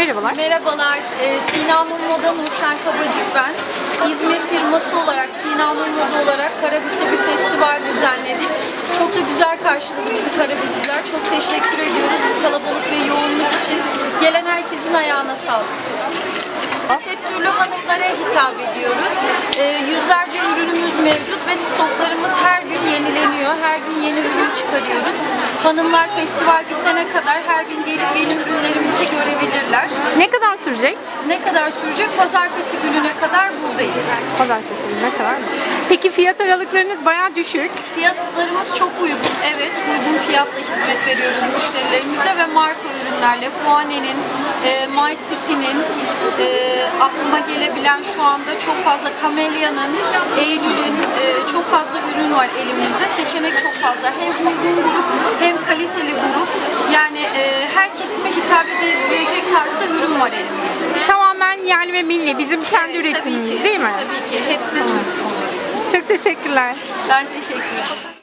Merhabalar. Merhabalar, ee, Sina Nur Moda Nurşen Kabacık ben. İzmir firması olarak, Sina Nur Moda olarak Karabük'te bir festival düzenledik. Çok da güzel karşıladı bizi Karabüklüler. Çok teşekkür ediyoruz bu kalabalık ve yoğunluk için. Gelen herkesin ayağına sağlık. Set türlü hanımlara hitap ediyoruz. Ee, yüzlerce ürünümüz mevcut ve stoklarımız her gün yenileniyor. Her gün yeni ürün çıkarıyoruz. Hanımlar festival bitene kadar her gün gelip yeni ürünlerimizi görebilirler. Ne kadar sürecek? Ne kadar sürecek? Pazartesi gününe kadar buradayız. Pazartesi gününe kadar mı? Peki fiyat aralıklarınız bayağı düşük. Fiyatlarımız çok uygun. Evet, uygun fiyatla hizmet veriyoruz müşterilerimize ve marka ürünlerle. Puane'nin, e, My City'nin, e, aklıma gelebilen şu anda çok fazla Camelia'nın, Eylül'ün e, çok fazla ürün var elimizde. Seçenek çok fazla. Hem uygun grup hem kaliteli grup. Yani e, her kesime hitap edebilecek tarzda var elimizde. Tamamen yerli ve milli. Bizim kendi Evet, üretimimiz tabii ki, değil mi? Tabii ki. Hepsi Türk. Çok teşekkürler. Ben teşekkür ederim.